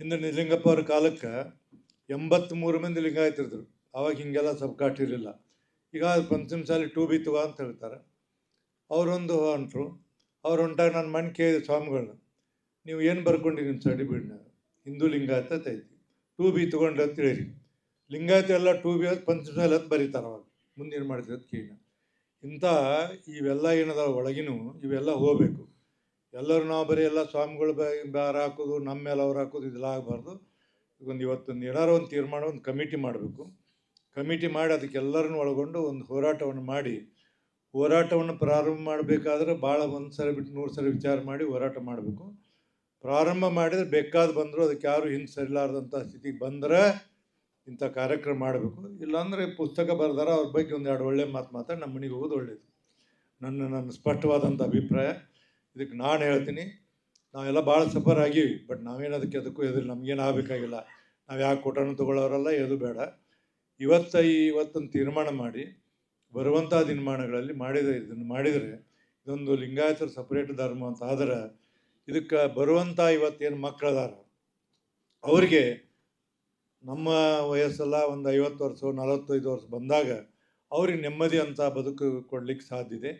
ಹಿಂದೆ ನಿಜಲಿಂಗಪ್ಪ ಅವ್ರ ಕಾಲಕ್ಕೆ ಎಂಬತ್ತ್ಮೂರು ಮಂದಿ ಲಿಂಗಾಯತರಿದ್ರು ಅವಾಗ ಹಿಂಗೆಲ್ಲ ಸಬ್ಕಾಟ್ ಇರಲಿಲ್ಲ. ಈಗ ಪಂಚಮಸಾಲಿ ಟೂ ಬಿ ತುಗ ಅಂತ ಹೇಳ್ತಾರೆ. ಅವರೊಂದು ಹೊಂಟ್ರು. ಅವ್ರು ಹೊಂಟಾಗ ನಾನು ಮಣ್ಣು ಕೇಳಿದೆ ಸ್ವಾಮಿಗಳನ್ನ ನೀವು ಏನು ಬರ್ಕೊಂಡಿರಿ ನಿಮ್ಮ ಸರ್ಟಿಫಿಕೇಟ್ನಾಗ ಹಿಂದೂ ಲಿಂಗಾಯತ ಐತಿ ಟೂ ಬಿ ತೊಗೊಂಡ್ರೆ ಅಂತ ಹೇಳಿರಿ. ಲಿಂಗಾಯತ ಎಲ್ಲ ಟೂ ಬಿ ಅಂತ ಪಂಚಮಸಾಲಿ ಅಂತ ಬರೀತಾರೆ ಅವಾಗ. ಮುಂದೆ ಏನು ಮಾಡ್ತೀವಿ ಅಂತ ಕೇಳಿ ಇಂಥ ಇವೆಲ್ಲ ಏನದಾವ ಒಳಗಿನೂ ಇವೆಲ್ಲ ಹೋಗಬೇಕು. ಎಲ್ಲರೂ ನಾವು ಬರೀ ಎಲ್ಲ ಸ್ವಾಮಿಗಳು ಬ್ಯಾರ ಹಾಕೋದು, ನಮ್ಮ ಮೇಲೆ ಅವ್ರು ಹಾಕೋದು ಇದೆಲ್ಲ ಆಗಬಾರ್ದು. ಒಂದು ಇವತ್ತೊಂದು ಏನಾರು ಒಂದು ತೀರ್ಮಾನ, ಒಂದು ಕಮಿಟಿ ಮಾಡಬೇಕು. ಕಮಿಟಿ ಮಾಡಿ ಅದಕ್ಕೆಲ್ಲರನ್ನು ಒಳಗೊಂಡು ಒಂದು ಹೋರಾಟವನ್ನು ಮಾಡಿ. ಹೋರಾಟವನ್ನು ಪ್ರಾರಂಭ ಮಾಡಬೇಕಾದ್ರೆ ಭಾಳ ಒಂದು ಸರಿ ಬಿಟ್ಟು ನೂರು ಸರಿ ವಿಚಾರ ಮಾಡಿ ಹೋರಾಟ ಮಾಡಬೇಕು. ಪ್ರಾರಂಭ ಮಾಡಿದರೆ ಬೇಕಾದ ಬಂದರೂ ಅದಕ್ಕೆ ಯಾರು ಹಿಂದೆ ಸರಿಲಾರ್ದಂಥ ಸ್ಥಿತಿಗೆ ಬಂದರೆ ಇಂಥ ಕಾರ್ಯಕ್ರಮ ಮಾಡಬೇಕು. ಇಲ್ಲಾಂದರೆ ಪುಸ್ತಕ ಬರೆದಾರ ಅವ್ರ ಬಗ್ಗೆ ಒಂದು ಎರಡು ಒಳ್ಳೆ ಮಾತು ಮಾತಾಡಿ ನಮ್ಮ ಮನೆಗೆ ಹೋಗೋದು ಒಳ್ಳೆಯದು ನನ್ನ ನನ್ನ ಸ್ಪಷ್ಟವಾದಂಥ ಅಭಿಪ್ರಾಯ. ಇದಕ್ಕೆ ನಾನು ಹೇಳ್ತೀನಿ, ನಾವೆಲ್ಲ ಭಾಳ ಸಫರ್ ಆಗೀವಿ ಬಟ್ ನಾವೇನು ಅದಕ್ಕೆ ಅದಕ್ಕೂ ಎದುರು, ನಮಗೇನು ಆಗಬೇಕಾಗಿಲ್ಲ. ನಾವು ಯಾಕೆ ಕೊಟ್ಟನು ತೊಗೊಳ್ಳೋರಲ್ಲ, ಎದು ಬೇಡ. ಇವತ್ತು ಈ, ಇವತ್ತೊಂದು ತೀರ್ಮಾನ ಮಾಡಿ ಬರುವಂಥ ದಿನಮಾನಗಳಲ್ಲಿ ಮಾಡಿದ, ಇದನ್ನು ಮಾಡಿದರೆ, ಇದೊಂದು ಲಿಂಗಾಯತರ ಸಪ್ರೇಟ್ ಧರ್ಮ ಅಂತ ಆದ್ರೆ, ಇದಕ್ಕೆ ಬರುವಂಥ ಇವತ್ತೇನು ಮಕ್ಕಳದಾರ, ಅವರಿಗೆ ನಮ್ಮ ವಯಸ್ಸೆಲ್ಲ ಒಂದು ಐವತ್ತು ವರ್ಷ, ನಲವತ್ತೈದು ವರ್ಷ ಬಂದಾಗ, ಅವ್ರಿಗೆ ನೆಮ್ಮದಿ ಅಂತ ಬದುಕು ಕೊಡಲಿಕ್ಕೆ ಸಾಧ್ಯ ಇದೆ.